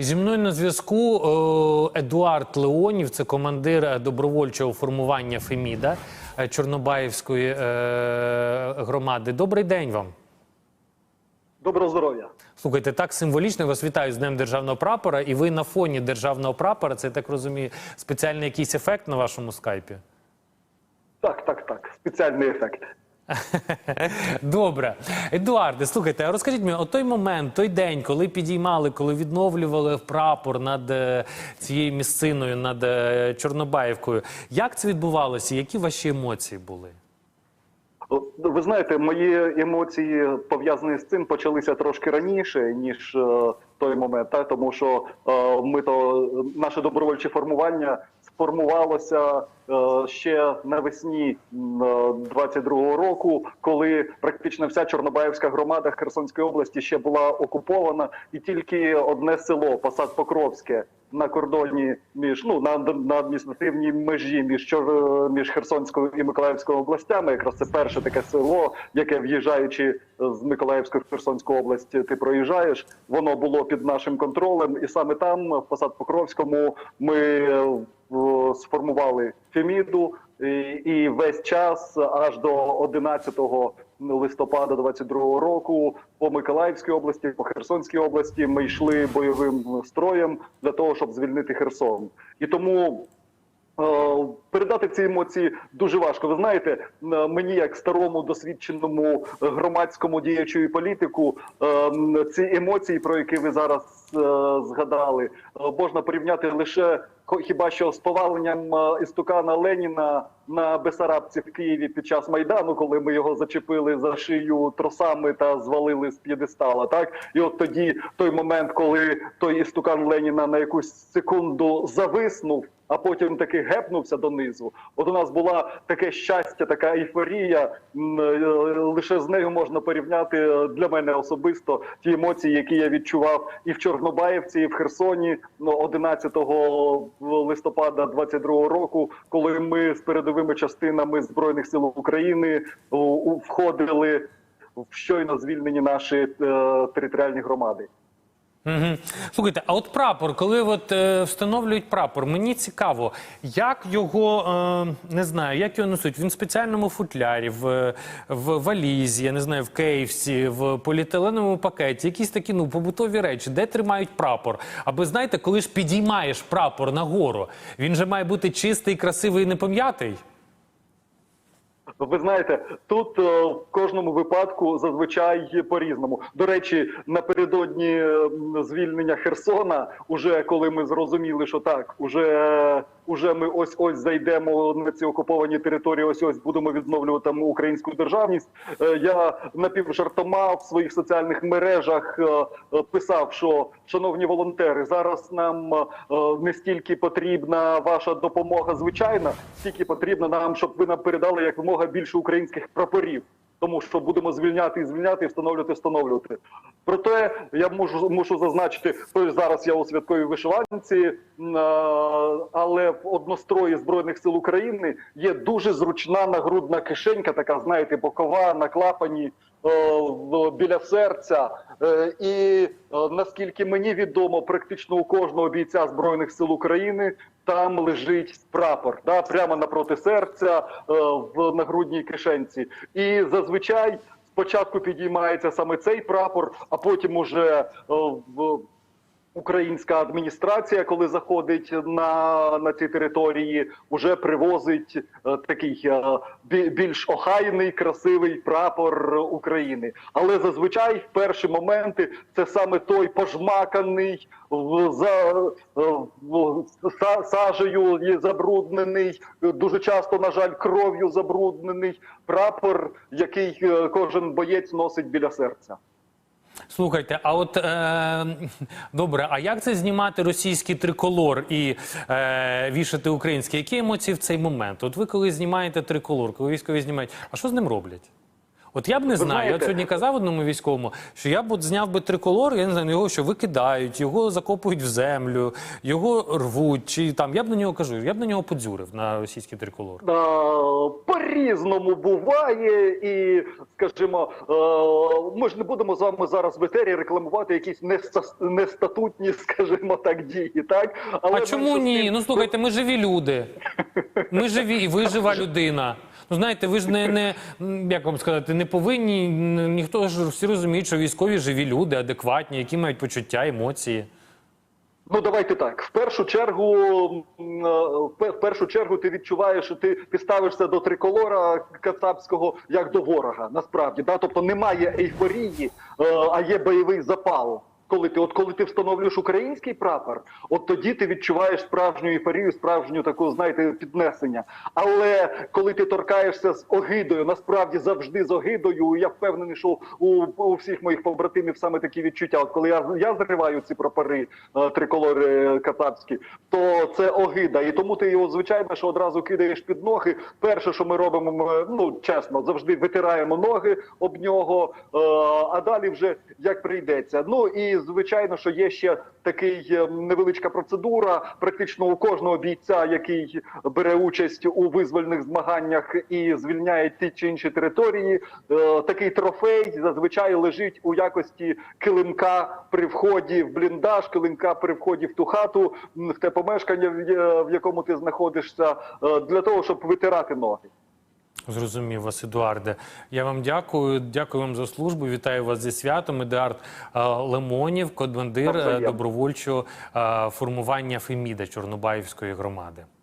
Зі мною на зв'язку е, Едуард Леонів, це командир е, добровольчого формування Феміда е, Чорнобаївської громади. Добрий день вам. Доброго здоров'я. Слухайте, так символічно вас вітаю з Днем державного прапора. І ви на фоні державного прапора. Це я так розумію, спеціальний якийсь ефект на вашому скайпі. Так, так, так. Спеціальний ефект. Добре, Едуарде, слухайте, розкажіть мені, от той момент, той день, коли підіймали, коли відновлювали прапор над е, цією місциною, над е, Чорнобаївкою, як це відбувалося? Які ваші емоції були? Ви знаєте, мої емоції пов'язані з цим почалися трошки раніше, ніж е, той момент, тому що ми то наше добровольче формування сформувалося е, ще навесні м, е, 22-го року, коли практично вся Чорнобаївська громада Херсонської області ще була окупована, і тільки одне село Посад Покровське на кордоні між ну на, на адміністративній межі між Чор, між Херсонською і Миколаївською областями. Якраз це перше таке село, яке в'їжджаючи з Миколаївської в Херсонську область, ти проїжджаєш. Воно було під нашим контролем, і саме там, в Посад Покровському, ми е, сформували Феміду. І, весь час аж до 11 листопада 22 року по Миколаївській області, по Херсонській області ми йшли бойовим строєм для того, щоб звільнити Херсон. І тому Е, Передати ці емоції дуже важко. Ви знаєте, е, мені як старому досвідченому громадському діячу і політику, е, ці емоції, про які ви зараз е, згадали, е, можна порівняти лише хіба що з поваленням е, істукана Леніна на Бесарабці в Києві під час майдану, коли ми його зачепили за шию тросами та звалили з п'єдестала. Так і от тоді той момент, коли той істукан Леніна на якусь секунду зависнув а потім таки гепнувся донизу. От у нас була таке щастя, така ейфорія. Е, Лише з нею можна порівняти е, для мене особисто ті емоції, які я відчував і в Чорнобаївці, і в Херсоні ну, 11 листопада 22 року, коли ми з передовими частинами збройних сил України у- входили в щойно звільнені наші е, територіальні громади. Угу. Слухайте, а от прапор, коли от, е, встановлюють прапор, мені цікаво, як його е, не знаю, як його несуть. Він в спеціальному футлярі, в, в валізі, я не знаю, в кейсі, в поліетиленовому пакеті, якісь такі ну побутові речі, де тримають прапор. Аби знаєте, коли ж підіймаєш прапор нагору, він же має бути чистий, красивий і не пом'ятий. Ви знаєте, тут е, в кожному випадку зазвичай по-різному. До речі, напередодні звільнення Херсона, уже коли ми зрозуміли, що так, уже, уже ми ось ось зайдемо на ці окуповані території, ось ось будемо відновлювати українську державність. е, Я напівжартома в своїх соціальних мережах е, е, писав, що шановні волонтери, зараз нам не стільки потрібна ваша допомога звичайна, стільки потрібно нам, щоб ви нам передали якомога більше українських прапорів. Тому що будемо звільняти і звільняти, і встановлювати, встановлювати. Проте я можу мушу зазначити, що зараз я у святковій вишиванці, але в однострої збройних сил України є дуже зручна нагрудна кишенька, така знаєте, бокова на клапані біля серця. Е, І е, наскільки мені відомо, практично у кожного бійця збройних сил України там лежить прапор, да, прямо напроти серця е, в нагрудній кишенці. І зазвичай спочатку підіймається саме цей прапор, а потім уже е, в. Українська адміністрація, коли заходить на, на ці території, вже привозить е, такий е, більш охайний, красивий прапор України. Але зазвичай в перші моменти це саме той пожмаканий, за, е, са- сажею забруднений, дуже часто, на жаль, кров'ю забруднений прапор, який е, кожен боєць носить біля серця. Слухайте, а от е, добре, а як це знімати російський триколор і е, вішати український? Які емоції в цей момент? От ви коли знімаєте триколор, коли військові знімають, а що з ним роблять? От я б не знаю. Я знаєте- от сьогодні казав одному військовому, що я б от зняв би триколор, я не знаю, його що викидають, його закопують в землю, його рвуть, чи там я б на нього кажу, я б на нього подзюрив на російський триколор. Е, По-різному буває, і скажімо, е, ми ж не будемо з вами зараз в етері рекламувати якісь неста- нестатутні, скажімо так, дії. Так але А чому ні? Ну слухайте, ми живі люди. Ми живі, і ви жива людина. Ну знаєте, ви ж не, не як вам сказати, не повинні. Ніхто ж всі розуміють, що військові живі люди, адекватні, які мають почуття, емоції. Ну давайте так. В першу чергу, е, в першу чергу, ти відчуваєш, що ти, ти ставишся до триколора кацапського як до ворога. Насправді, да? тобто немає ейфорії, е, а є бойовий запал. Коли ти, от коли ти встановлюєш український прапор, от тоді ти відчуваєш справжню ейфорію, справжню таку, знаєте, піднесення. Але коли ти торкаєшся з огидою, насправді завжди з огидою, я впевнений, що у, у всіх моїх побратимів саме такі відчуття. От коли я, я зриваю ці прапори е, триколори катапські, то це огида. І тому ти його звичайно, що одразу кидаєш під ноги. Перше, що ми робимо, ми, ну чесно, завжди витираємо ноги об нього, е, а далі вже як прийдеться. Ну і звичайно, що є ще такий е, невеличка процедура. Практично у кожного бійця, який бере участь у визвольних змаганнях і звільняє ті чи інші території. е, Такий трофей зазвичай лежить у якості килимка при вході в бліндаж, килимка при вході в ту хату, в те помешкання, в якому ти знаходишся, е, для того, щоб витирати ноги. Зрозумів вас, Едуарде. Я вам дякую. Дякую вам за службу. Вітаю вас зі святом. Едуард е, Лемонів, командир е, добровольчого е, формування Феміда Чорнобаївської громади.